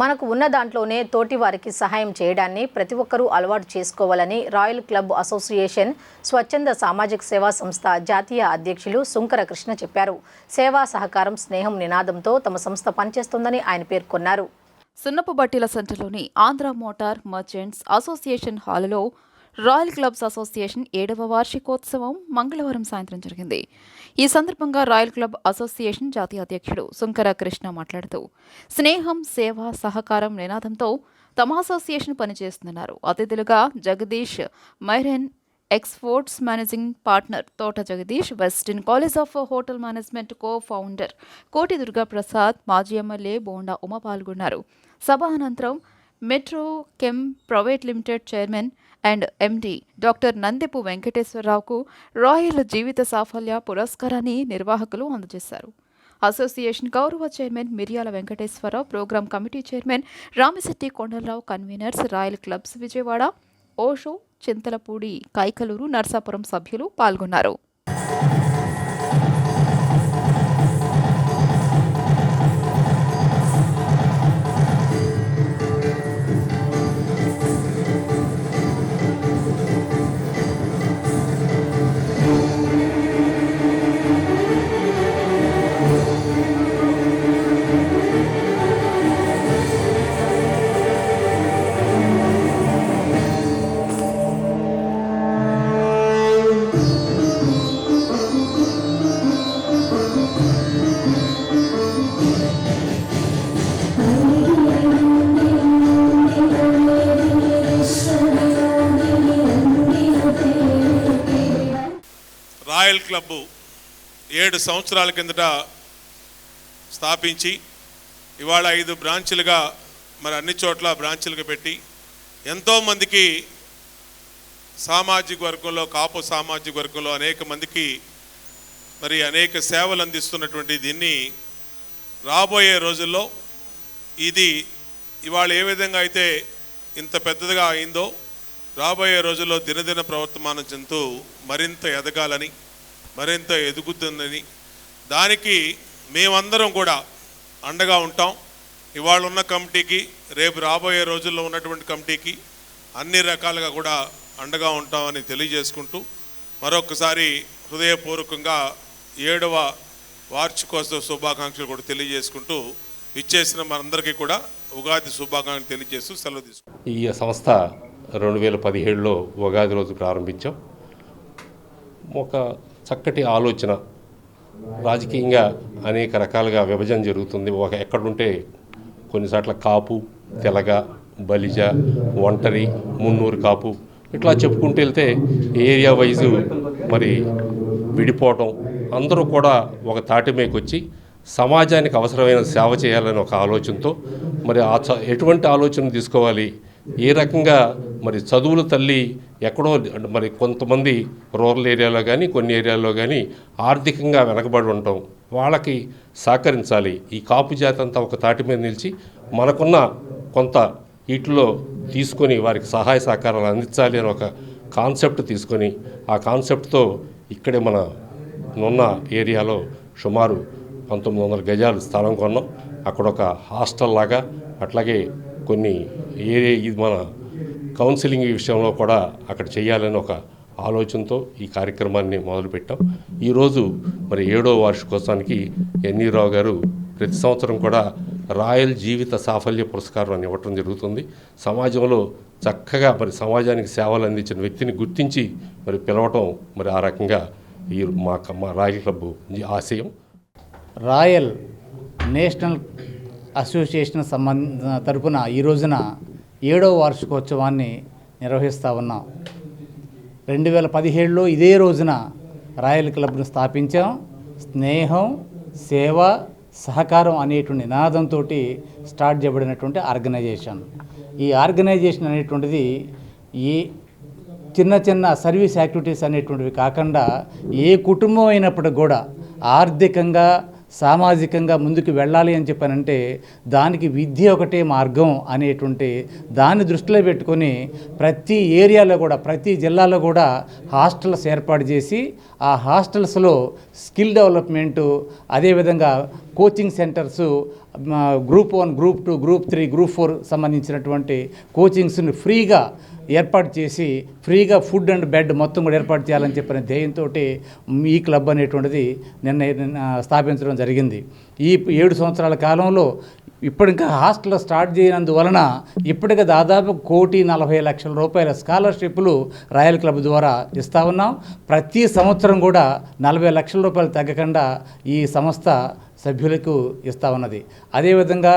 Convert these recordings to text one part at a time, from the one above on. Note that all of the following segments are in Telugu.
మనకు ఉన్న దాంట్లోనే తోటి వారికి సహాయం చేయడాన్ని ప్రతి ఒక్కరూ అలవాటు చేసుకోవాలని రాయల్ క్లబ్ అసోసియేషన్ స్వచ్ఛంద సామాజిక సేవా సంస్థ జాతీయ అధ్యక్షులు సుంకర కృష్ణ చెప్పారు. సేవా సహకారం స్నేహం నినాదంతో తమ సంస్థ పనిచేస్తుందని ఆయన పేర్కొన్నారు. సున్నపు బట్టీల సెంటర్లోని ఆంధ్ర మోటార్ మర్చెంట్స్ అసోసియేషన్ హాలులో రాయల్ క్లబ్స్ అసోసియేషన్ ఏడవ వార్షికోత్సవం మంగళవారం సాయంత్రం జరిగింది. ఈ సందర్భంగా రాయల్ క్లబ్ అసోసియేషన్ జాతీయ అధ్యక్షుడు సుంకర కృష్ణ మాట్లాడుతూ స్నేహం సేవ సహకారం నినాదంతో తమ అసోసియేషన్ పనిచేస్తున్నారు అతిథులుగా Jagadish marine exports managing partner Thota Jagadish Westin college of hotel management co founder Koti Durga Prasad మాజీ ఎమ్మెల్యే బోండా ఉమ పాల్గొన్నారు. సభ అనంతరం metro chem private limited chairman and MD doctor Nandipu వెంకటేశ్వరరావుకు royal జీవిత సాఫల్య పురస్కారాన్ని నిర్వాహకులు అందజేశారు. అసోసియేషన్ గౌరవ chairman Miryala Venkateswararao program committee chairman Ramisetti Kondalarao conveners royal clubs Vijayawada Osho Chintalapudi Kaikaluru Narsapuram సభ్యులు పాల్గొన్నారు. రాయల్ క్లబ్బు ఏడు సంవత్సరాల కిందట స్థాపించి ఇవాళ ఐదు బ్రాంచులుగా మరి అన్ని చోట్ల బ్రాంచులుగా పెట్టి ఎంతోమందికి సామాజిక వర్గంలో కాపు సామాజిక వర్గంలో అనేక మందికి మరి అనేక సేవలు అందిస్తున్నటువంటి దీన్ని రాబోయే రోజుల్లో ఇది ఇవాళ ఏ విధంగా అయితే ఇంత పెద్దదిగా అయిందో రాబోయే రోజుల్లో దినదిన ప్రవర్తమానం చెందుతూ మరింత ఎదగాలని మరింత ఎదుగుతుందని. దానికి మేమందరం కూడా అండగా ఉంటాం. ఇవాళ ఉన్న కమిటీకి రేపు రాబోయే రోజుల్లో ఉన్నటువంటి కమిటీకి అన్ని రకాలుగా కూడా అండగా ఉంటామని తెలియజేసుకుంటూ మరొకసారి హృదయపూర్వకంగా ఏడవ వార్షికోత్సవ శుభాకాంక్షలు కూడా తెలియజేసుకుంటూ ఇచ్చేసిన మనందరికీ కూడా ఉగాది శుభాకాంక్షలు తెలియజేస్తూ సెలవు తీసుకుంటాం ఈ సంస్థ రెండు వేల పదిహేడులో ఉగాది రోజు ప్రారంభించాం. ఒక చక్కటి ఆలోచన. రాజకీయంగా అనేక రకాలుగా విభజన జరుగుతుంది. ఒక ఎక్కడుంటే కొన్నిసార్ల కాపు తెలగ బలిజ ఒంటరి మున్నూరు కాపు ఇట్లా చెప్పుకుంటూ వెళ్తే ఏరియా వైజు మరి విడిపోవటం. అందరూ కూడా ఒక తాటి వచ్చి సమాజానికి అవసరమైన సేవ చేయాలని ఒక ఆలోచనతో మరి ఆ ఎటువంటి ఆలోచన తీసుకోవాలి? ఏ రకంగా మరి చదువుల తల్లి ఎక్కడో అంటే మరి కొంతమంది రూరల్ ఏరియాలో కానీ కొన్ని ఏరియాల్లో కానీ ఆర్థికంగా వెనకబడి ఉండటం వాళ్ళకి సహకరించాలి. ఈ కాపు జాతి అంతా ఒక తాటి మీద నిలిచి మనకున్న కొంత వీటిలో తీసుకొని వారికి సహాయ సహకారాలు అందించాలి అని ఒక కాన్సెప్ట్ తీసుకొని ఆ కాన్సెప్ట్తో ఇక్కడే మన నున్న ఏరియాలో సుమారు పంతొమ్మిది వందల గజాలు స్థలం కొన్నాం. అక్కడ ఒక హాస్టల్ లాగా అట్లాగే కొన్ని ఏరియా ఇది మన కౌన్సిలింగ్ విషయంలో కూడా అక్కడ చేయాలని ఒక ఆలోచనతో ఈ కార్యక్రమాన్ని మొదలుపెట్టాం. ఈరోజు మరి ఏడో వార్షికోత్సవానికి ఎన్ఈ రావు గారు ప్రతి సంవత్సరం కూడా రాయల్ జీవిత సాఫల్య పురస్కారం అని ఇవ్వటం జరుగుతుంది. సమాజంలో చక్కగా మరి సమాజానికి సేవలు అందించిన వ్యక్తిని గుర్తించి మరి పిలవటం మరి ఆ రకంగా ఈ మా మా రాయల్ క్లబ్ ఆశయం. రాయల్ నేషనల్ అసోసియేషన్ సంబంధ తరపున ఈ రోజున ఏడవ వార్షికోత్సవాన్ని నిర్వహిస్తూ ఉన్నాం. రెండు వేల పదిహేడులో ఇదే రోజున రాయల్ క్లబ్ను స్థాపించాం. స్నేహం సేవ సహకారం అనేటువంటి నినాదంతో స్టార్ట్ చేయబడినటువంటి ఆర్గనైజేషన్. ఈ ఆర్గనైజేషన్ అనేటువంటిది ఈ చిన్న చిన్న సర్వీస్ యాక్టివిటీస్ అనేటువంటివి కాకుండా ఏ కుటుంబం అయినప్పటికి కూడా ఆర్థికంగా సామాజికంగా ముందుకు వెళ్ళాలి అని చెప్పానంటే దానికి విద్య ఒకటే మార్గం అనేటువంటి దాన్ని దృష్టిలో పెట్టుకొని ప్రతి ఏరియాలో కూడా ప్రతి జిల్లాలో కూడా హాస్టల్స్ ఏర్పాటు చేసి ఆ హాస్టల్స్లో స్కిల్ డెవలప్మెంటు అదేవిధంగా coaching centres group one group two group three group four సంబంధించినటువంటి కోచింగ్స్ని ఫ్రీగా ఏర్పాటు చేసి ఫ్రీగా ఫుడ్ అండ్ బెడ్ మొత్తం కూడా ఏర్పాటు చేయాలని చెప్పిన ధ్యేయంతో ఈ క్లబ్ అనేటువంటిది నిన్న నిన్న స్థాపించడం జరిగింది. ఈ ఏడు సంవత్సరాల కాలంలో ఇప్పుడు ఇంకా హాస్టల్ స్టార్ట్ చేయనందువలన ఇప్పటికే దాదాపు కోటి నలభై లక్షల రూపాయల స్కాలర్షిప్లు రాయల్ క్లబ్ ద్వారా ఇస్తా ఉన్నాం. ప్రతి సంవత్సరం కూడా నలభై లక్షల రూపాయలు తగ్గకుండా ఈ సంస్థ సభ్యులకు ఇస్తా ఉన్నది. అదేవిధంగా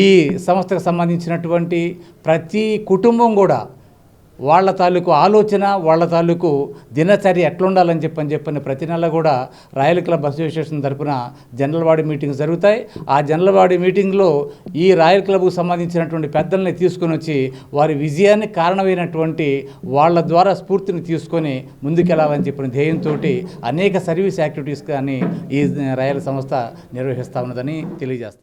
ఈ సంస్థకు సంబంధించినటువంటి ప్రతి కుటుంబం కూడా వాళ్ళ తాలూకు ఆలోచన వాళ్ళ తాలూకు దినచర్య ఎట్లుండాలని చెప్పని చెప్పని ప్రతి నెల కూడా రాయల్ క్లబ్ అసోసియేషన్ తరఫున జనరల్ బాడీ మీటింగ్స్ జరుగుతాయి. ఆ జనరల్ మీటింగ్లో ఈ రాయల్ క్లబ్కు సంబంధించినటువంటి పెద్దల్ని తీసుకొని వచ్చి వారి విజయానికి కారణమైనటువంటి వాళ్ళ ద్వారా స్ఫూర్తిని తీసుకొని ముందుకెళ్ళాలని చెప్పిన ధ్యేయంతో అనేక సర్వీస్ యాక్టివిటీస్ కానీ ఈ రాయల్ సంస్థ నిర్వహిస్తూ ఉన్నదని తెలియజేస్తాం